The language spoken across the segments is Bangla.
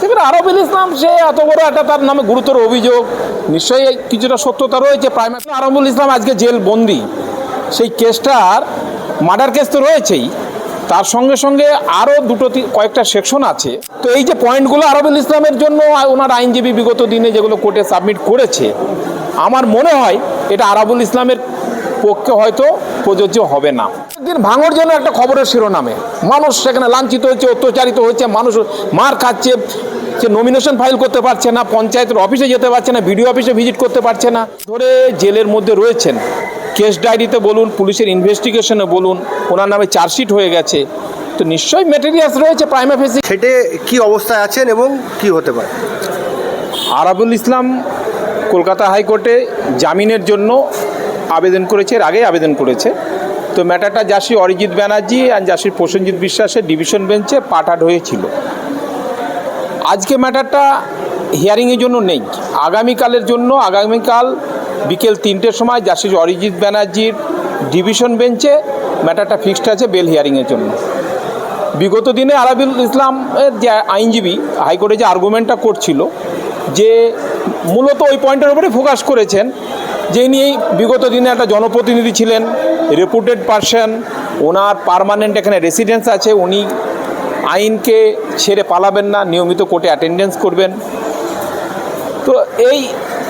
সেখানে আরবুল ইসলাম, সে এত বড় একটা তার নামে গুরুতর অভিযোগ। নিশ্চয়ই কিছুটা সত্যতা রয়েছে। প্রাইমারি আরবুল ইসলাম আজকে জেল বন্দি। সেই কেসটার মার্ডার কেস তো রয়েছেই। তার সঙ্গে সঙ্গে আরও দুটো কয়েকটা সেকশন আছে। তো এই যে পয়েন্টগুলো আরবুল ইসলামের জন্য ওনার আইনজীবী বিগত দিনে যেগুলো কোর্টে সাবমিট করেছে, আমার মনে হয় এটা আরাবুল ইসলামের পক্ষে হয়তো প্রযোজ্য হবে না। একদিন ভাঙর জন্য একটা খবরের শিরোনামে। মানুষ সেখানে লাঞ্ছিত হচ্ছে অত্যাচারিত হচ্ছে মানুষ মার খাচ্ছে সে নমিনেশন ফাইল করতে পারছে না পঞ্চায়েতের অফিসে যেতে পারছে না বিডিও অফিসে ভিজিট করতে পারছে না। ধরে জেলের মধ্যে রয়েছেন। কেস ডায়েরিতে বলুন পুলিশের ইনভেস্টিগেশনে বলুন ওনার নামে চার্জশিট হয়ে গেছে। তো নিশ্চয়ই মেটেরিয়ালস রয়েছে প্রাইমা ফেসি সেটে কি অবস্থায় আছেন এবং কি হতে পারে? আরাবুল ইসলাম কলকাতা হাইকোর্টে জামিনের জন্য আবেদন করেছে এর আগেই আবেদন করেছে। তো ম্যাটারটা জাসি অরিজিৎ ব্যানার্জি আর জাসির প্রসেনজিৎ বিশ্বাসের ডিভিশন বেঞ্চে পাঠাট হয়েছিল। আজকে ম্যাটারটা হিয়ারিংয়ের জন্য নেই। আগামীকালের জন্য, আগামীকাল বিকেল তিনটের সময় জাসির অরিজিৎ ব্যানার্জির ডিভিশন বেঞ্চে ম্যাটারটা ফিক্সড আছে বেল হিয়ারিংয়ের জন্য। বিগত দিনে আরাবুল ইসলামের যে আইনজীবী হাইকোর্টে যে আর্গুমেন্টটা করছিল, যে মূলত ওই পয়েন্টের উপরে ফোকাস করেছেন যে নিয়েই বিগত দিনে একটা জনপ্রতিনিধি ছিলেন রেপুটেড পারসন ওনার পার্মানেন্ট এখানে রেসিডেন্স আছে, উনি আইনকে ছেড়ে পালাবেন না, নিয়মিত কোর্টে অ্যাটেন্ডেন্স করবেন। তো এই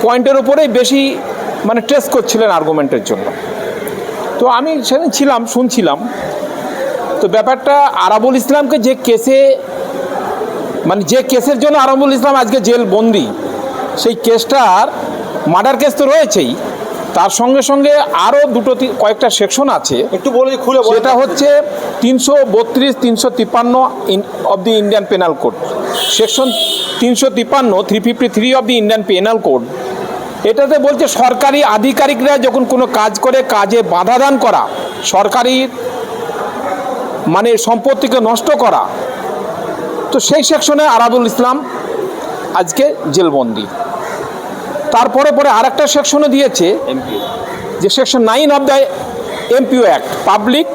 পয়েন্টের উপরেই বেশি মানে ট্রেস করছিলেন আর্গুমেন্টের জন্য। তো আমি সেদিন ছিলাম, শুনছিলাম। তো ব্যাপারটা আরাবুল ইসলামকে যে কেসে মানে যে কেসের জন্য আরাবুল ইসলাম আজকে জেল বন্দি সেই কেসটার মার্ডার কেস তো রয়েছেই। তার সঙ্গে সঙ্গে আরও দুটো কয়েকটা সেকশন আছে। একটু বলে খুলে সেটা হচ্ছে তিনশো বত্রিশ তিনশো তিপ্পান্ন of the Indian penal code section তিনশো তিপ্পান্ন three fifty three of the Indian penal code এটাতে বলছে সরকারি আধিকারিকরা যখন কোনো কাজ করে কাজে বাধা দান করা সরকারি মানে সম্পত্তিকে নষ্ট করা তো সেই সেকশনে আরাবুল ইসলাম আজকে জেলবন্দি। তারপরে পরে আরেকটা সেকশনে দিয়েছে যে section nine of the MPO act public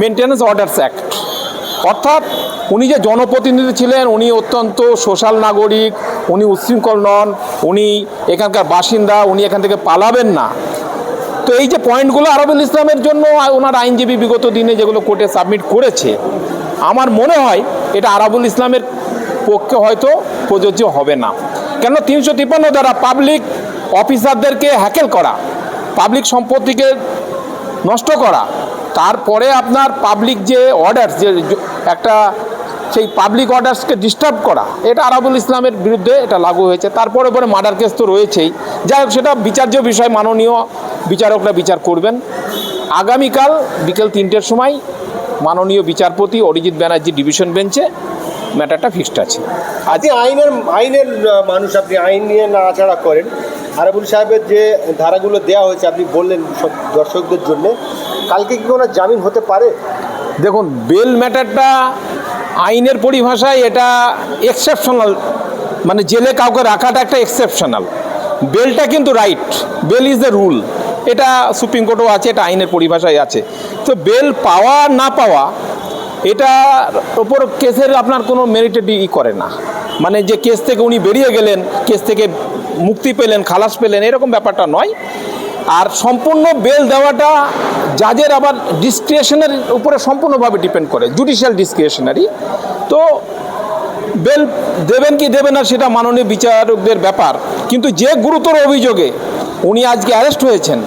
maintenance orders act অর্থাৎ উনি যে জনপ্রতিনিধি ছিলেন উনি অত্যন্ত সোশ্যাল নাগরিক উনি উচ্ছৃঙ্খল নন উনি এখানকার বাসিন্দা উনি এখান থেকে পালাবেন না। তো এই যে পয়েন্টগুলো আরবুল ইসলামের জন্য ওনার আইনজীবী বিগত দিনে যেগুলো কোর্টে সাবমিট করেছে আমার মনে হয় এটা আরাবুল ইসলামের পক্ষে হয়তো প্রযোজ্য হবে না। কেন তিনশো তিপ্পান্ন দ্বারা পাবলিক অফিসারদেরকে হ্যাকেল করা? পাবলিক সম্পত্তিকে নষ্ট করা। তারপরে আপনার পাবলিক যে অর্ডার যে একটা সেই পাবলিক অর্ডার্সকে ডিস্টার্ব করা। এটা আরাবুল ইসলামের বিরুদ্ধে এটা লাগু হয়েছে। তারপরে পরে মার্ডার কেস তো রয়েছেই। যাই হোক, সেটা বিচার্য বিষয়, মাননীয় বিচারকরা বিচার করবেন। আগামীকাল বিকেল তিনটের সময় মাননীয় বিচারপতি অরিজিৎ ব্যানার্জি ডিভিশন বেঞ্চে ম্যাটারটা ফিক্সড আছে। আজকে আইনের আইনের মানুষ আপনি আইন নিয়ে নাড়াচাড়া করেন। আরাবুল সাহেবের যে ধারাগুলো দেওয়া হয়েছে আপনি বললেন সব দর্শকদের জন্য। কালকে কি কোনো জামিন হতে পারে? দেখুন বেল ম্যাটারটা আইনের পরিভাষায় এটা এক্সেপশনাল মানে জেলে কাউকে রাখাটা একটা এক্সেপশনাল বেলটা কিন্তু right bail is the rule এটা সুপ্রিম কোর্টও আছে এটা আইনের পরিভাষায় আছে। তো বেল পাওয়া না পাওয়া এটার ওপর কেসের আপনার কোনো মেরিটেড ই করে না। মানে যে কেস থেকে উনি বেরিয়ে গেলেন, কেস থেকে মুক্তি পেলেন, খালাস পেলেন, এরকম ব্যাপারটা নয়। আর সম্পূর্ণ বেল দেওয়াটা জাজের আবার ডিসক্রিয়েশনের উপরে সম্পূর্ণভাবে ডিপেন্ড করে জুডিশিয়াল ডিসক্রিয়েশনারি তো বেল দেবেন কি দেবেন না সেটা মাননীয় বিচারকদের ব্যাপার। কিন্তু যে গুরুতর অভিযোগে উনি আজকে অ্যারেস্ট হয়েছেন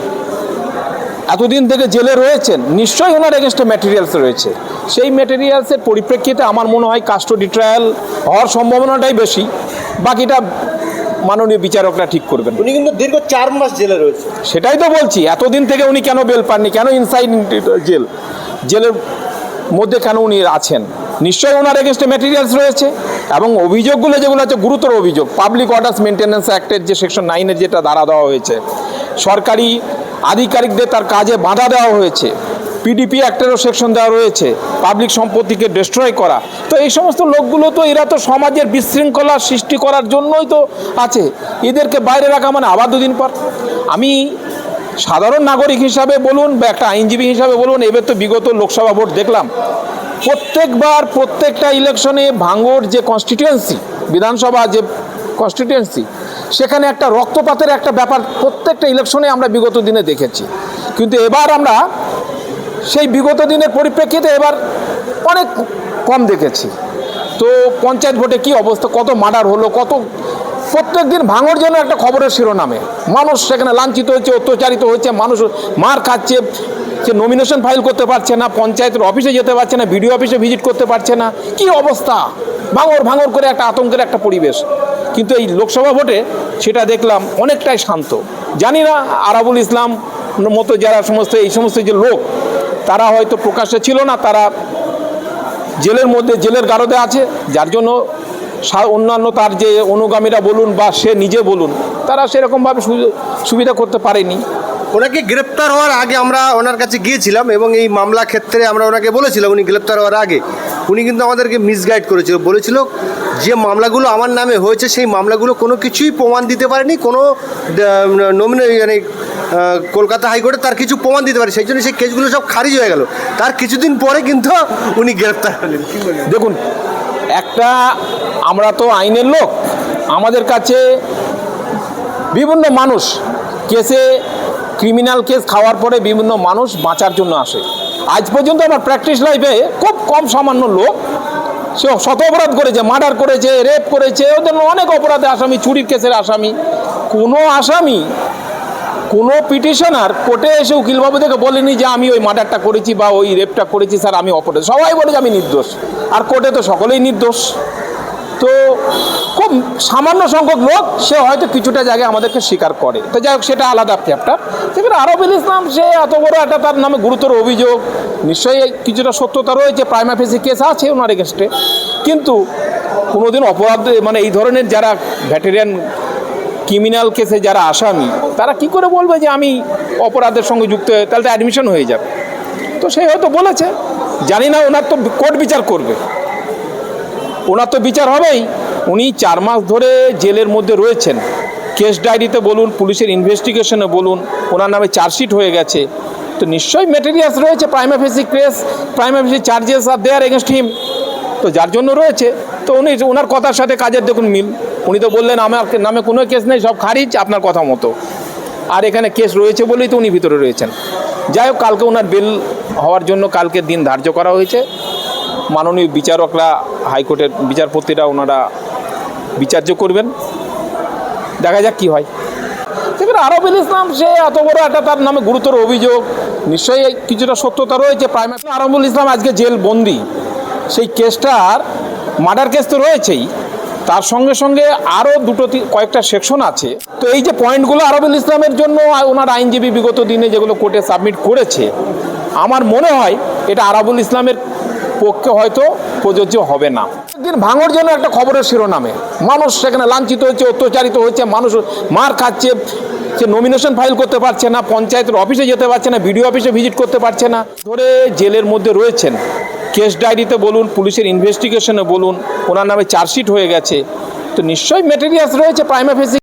এতদিন থেকে জেলে রয়েছেন নিশ্চয়ই ওনার এগেনস্টে ম্যাটেরিয়ালস রয়েছে। সেই ম্যাটেরিয়ালসের পরিপ্রেক্ষিতে আমার মনে হয় কাস্টডি ট্রায়াল হওয়ার সম্ভাবনাটাই বেশি বাকিটা মাননীয় বিচারকরা ঠিক করবেন। উনি কিন্তু দীর্ঘ চার মাস জেলে রয়েছে। সেটাই তো বলছি এতদিন থেকে উনি কেন বেল পাননি কেন ইনসাইড জেল জেলের মধ্যে কেন উনি আছেন? নিশ্চয়ই ওনার এগেনস্টে ম্যাটেরিয়ালস রয়েছে এবং অভিযোগগুলো যেগুলো আছে গুরুতর অভিযোগ। পাবলিক অর্ডার্স মেনটেন্যান্স অ্যাক্টের যে সেকশন নাইনের যেটা ধারা দেওয়া হয়েছে সরকারি আধিকারিকদের তার কাজে বাধা দেওয়া হয়েছে। পিডিপি অ্যাক্টেরও সেকশন দেওয়া রয়েছে। পাবলিক সম্পত্তিকে ডিস্ট্রয় করা। তো এই সমস্ত লোকগুলো তো এরা তো সমাজের বিশৃঙ্খলা সৃষ্টি করার জন্যই তো আছে। এদেরকে বাইরে রাখা মানে আবার দুদিন পর। আমি সাধারণ নাগরিক হিসাবে বলুন বা একটা আইনজীবী হিসাবে বলুন, এবার তো বিগত লোকসভা ভোট দেখলাম। প্রত্যেকবার প্রত্যেকটা ইলেকশনে ভাঙড় যে কনস্টিটিউয়েন্সি বিধানসভা যে কনস্টিটিউয়েন্সি সেখানে একটা রক্তপাতের একটা ব্যাপার প্রত্যেকটা ইলেকশনে আমরা বিগত দিনে দেখেছি। কিন্তু এবার আমরা সেই বিগত দিনের পরিপ্রেক্ষিতে এবার অনেক কম দেখেছি। তো পঞ্চায়েত ভোটে কি অবস্থা, কত মার্ডার হলো, কত প্রত্যেক দিন ভাঙর যেন একটা খবরের শিরোনামে। মানুষ সেখানে লাঞ্ছিত হচ্ছে অত্যাচারিত হচ্ছে মানুষ মার খাচ্ছে, সে নমিনেশন ফাইল করতে পারছে না, পঞ্চায়েতের অফিসে যেতে পারছে না, বিডিও অফিসে ভিজিট করতে পারছে না। কি অবস্থা? ভাঙর ভাঙর করে একটা আতঙ্কের একটা পরিবেশ। কিন্তু এই লোকসভা ভোটে সেটা দেখলাম অনেকটাই শান্ত। জানি না আরাবুল ইসলাম মতো যারা সমস্ত, এই সমস্ত যে লোক, তারা হয়তো প্রকাশ্যে ছিল না, তারা জেলের মধ্যে, জেলের গারদে আছে, যার জন্য অন্যান্য তার যে অনুগামীরা বলুন বা সে নিজে বলুন, তারা সেরকমভাবে সুবিধা করতে পারেনি। ওনাকে গ্রেপ্তার হওয়ার আগে আমরা ওনার কাছে গিয়েছিলাম এবং এই মামলা ক্ষেত্রে আমরা ওনাকে বলেছিলাম, উনি গ্রেপ্তার হওয়ার আগে। উনি কিন্তু আমাদেরকে মিসগাইড করেছিল। বলেছিল, যে মামলাগুলো আমার নামে হয়েছে, সেই মামলাগুলো কোনো কিছুই প্রমাণ দিতে পারেনি। কোনো নমিনে মানে কলকাতা হাইকোর্টে তার কিছু প্রমাণ দিতে পারে সেই জন্য সেই কেসগুলো সব খারিজ হয়ে গেল। তার কিছুদিন পরে কিন্তু উনি গ্রেপ্তার হলেন। দেখুন, একটা আমরা তো আইনের লোক। আমাদের কাছে বিভিন্ন মানুষ কেসে ক্রিমিনাল কেস খাওয়ার পরে বিভিন্ন মানুষ বাঁচার জন্য আসে। আজ পর্যন্ত আমার প্র্যাকটিস লাইফে খুব কম সামান্য লোক, সে শত অপরাধ করেছে মার্ডার করেছে রেপ করেছে ওদের অনেক অপরাধে আসামি, চুরির কেসের আসামি। কোনো আসামি, কোনো পিটিশনার কোর্টে এসে উকিলবাবু থেকে বলেনি যে আমি ওই মার্ডারটা করেছি বা ওই রেপটা করেছি, স্যার, আমি অপরাধ। সবাই বলে যে আমি নির্দোষ। আর কোর্টে তো সকলেই নির্দোষ। তো খুব সামান্য সংখ্যক লোক, সে হয়তো কিছুটা জায়গায় আমাদেরকে স্বীকার করে। তো যাই হোক, সেটা আলাদা চ্যাপ্টার সেখানে আরবিল ইসলাম, সে এত বড় একটা তার নামে গুরুতর অভিযোগ। নিশ্চয়ই কিছুটা সত্যতা রয়েছে প্রাইমা ফেসি কেস আছে ওনার এগেনস্টে কিন্তু কোনোদিন অপরাধ মানে এই ধরনের যারা ভ্যাটেরিয়ান ক্রিমিনাল কেসে যারা আসামি, তারা কি করে বলবে যে আমি অপরাধের সঙ্গে যুক্ত হয়ে, তাহলে তো অ্যাডমিশন হয়ে যাবে। তো সে হয়তো বলেছে, জানি না ওনার তো কোর্ট বিচার করবে। ওনার তো বিচার হবেই। উনি চার মাস ধরে জেলের মধ্যে রয়েছেন। কেস ডায়েরিতে বলুন, পুলিশের ইনভেস্টিগেশনে বলুন, ওনার নামে চার্জশিট হয়ে গেছে। তো নিশ্চয়ই মেটেরিয়ালস রয়েছে prima facie case prima facie charges are there against him তো যার জন্য রয়েছে, তো উনি, ওনার কথার সাথে কাজের দেখুন মিল। উনি তো বললেন, আমার নামে কোনো কেস নেই, সব খারিজ, আপনার কথা মতো। আর এখানে কেস রয়েছে বলেই তো উনি ভিতরে রয়েছেন। যাই হোক, কালকে ওনার বেল হওয়ার জন্য কালকে দিন ধার্য করা হয়েছে। মাননীয় বিচারকরা হাইকোর্টের বিচারপতিরা ওনারা বিচার্য করবেন। দেখা যাক কি হয়। সেখানে আরবিল ইসলাম, সে এত বড় একটা তার নামে গুরুতর অভিযোগ। নিশ্চয়ই কিছুটা সত্যতা রয়েছে। প্রাইমারি আরবুল ইসলাম আজকে জেল বন্দি। সেই কেসটার মার্ডার কেস তো রয়েছেই। তার সঙ্গে সঙ্গে আরও দুটো কয়েকটা সেকশন আছে। তো এই যে পয়েন্টগুলো আরবুল ইসলামের জন্য ওনার আইনজীবী বিগত দিনে যেগুলো কোর্টে সাবমিট করেছে, আমার মনে হয় এটা আরাবুল ইসলামের পক্ষে হয়তো প্রযোজ্য হবে না। একদিন ভাঙর জন্য একটা খবরের শিরোনামে। মানুষ সেখানে লাঞ্ছিত হচ্ছে, অত্যাচারিত হচ্ছে, মানুষ মার খাচ্ছে, সে নমিনেশন ফাইল করতে পারছে না, পঞ্চায়েতের অফিসে যেতে পারছে না বিডিও অফিসে ভিজিট করতে পারছে না। ধরে জেলের মধ্যে রয়েছেন। কেস ডায়েরিতে বলুন, পুলিশের ইনভেস্টিগেশনে বলুন, ওনার নামে চার্জশিট হয়ে গেছে। তো নিশ্চয়ই মেটেরিয়ালস রয়েছে প্রাইমা ফেসি